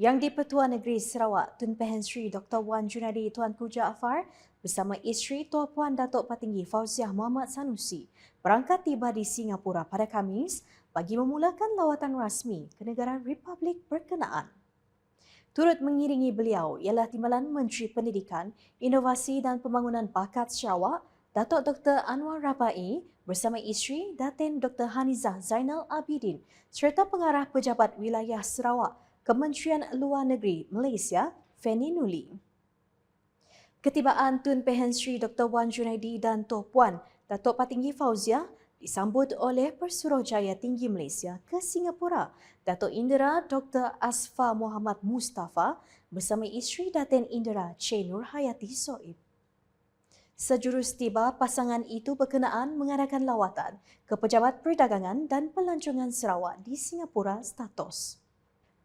Yang di-Pertua Negeri Sarawak, Tun Pehen Sri Dr. Wan Junadi Tuanku Jaafar bersama isteri Tua Puan Datuk Patinggi Fauziah Muhammad Sanusi berangkat tiba di Singapura pada Khamis bagi memulakan lawatan rasmi ke negara Republik berkenaan. Turut mengiringi beliau ialah Timbalan Menteri Pendidikan, Inovasi dan Pembangunan Bakat Sarawak, Datuk Dr. Anwar Rabai bersama isteri Datin Dr. Hanizah Zainal Abidin serta pengarah Pejabat Wilayah Sarawak Kementerian Luar Negeri Malaysia, Fanny Nuli. Ketibaan Tun Pehen Sri Dr. Wan Junaidi dan Toh Puan Datuk Patinggi Fauzia disambut oleh Persuruhjaya Tinggi Malaysia ke Singapura, Datuk Indra Dr. Asfa Muhammad Mustafa bersama isteri Datin Indra Che Nur Hayati Soib. Sejurus tiba, pasangan itu berkenaan mengadakan lawatan ke Pejabat Perdagangan dan Pelancongan Sarawak di Singapura status.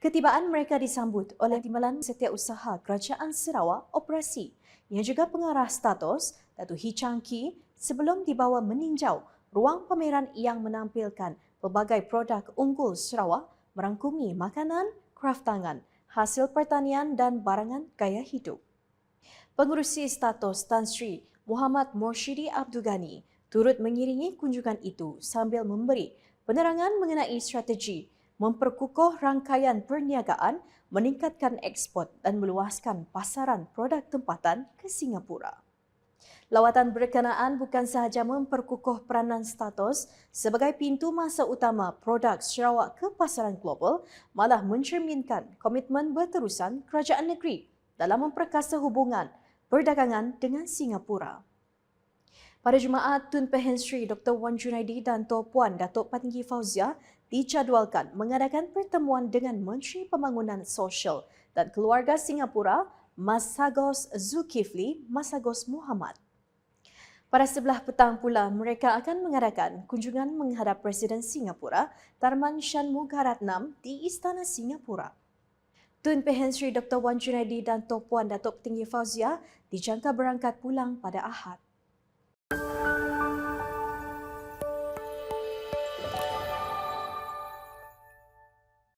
Ketibaan mereka disambut oleh Timbalan Setiausaha Kerajaan Sarawak Operasi yang juga pengarah status Datuk Hee Chang Ki sebelum dibawa meninjau ruang pameran yang menampilkan pelbagai produk unggul Sarawak merangkumi makanan, kraf tangan, hasil pertanian dan barangan gaya hidup. Pengurusi status Tan Sri Muhammad Morshidi Abdul Ghani turut mengiringi kunjungan itu sambil memberi penerangan mengenai strategi memperkukuh rangkaian perniagaan, meningkatkan ekspor dan meluaskan pasaran produk tempatan ke Singapura. Lawatan berkenaan bukan sahaja memperkukuh peranan status sebagai pintu masa utama produk Sarawak ke pasaran global, malah mencerminkan komitmen berterusan kerajaan negeri dalam memperkasa hubungan perdagangan dengan Singapura. Pada Jumaat, Tun Pehen Sri Dr. Wan Junaidi dan Tok Puan Datuk Patinggi Fauzia dijadualkan mengadakan pertemuan dengan Menteri Pembangunan Sosial dan Keluarga Singapura, Masagos Zulkifli Masagos Muhammad. Pada sebelah petang pula, mereka akan mengadakan kunjungan menghadap Presiden Singapura, Tarman Shanmugaratnam di Istana Singapura. Tun Pehen Sri Dr. Wan Junaidi dan Tok Puan Datuk Tinggi Fauzia dijangka berangkat pulang pada Ahad.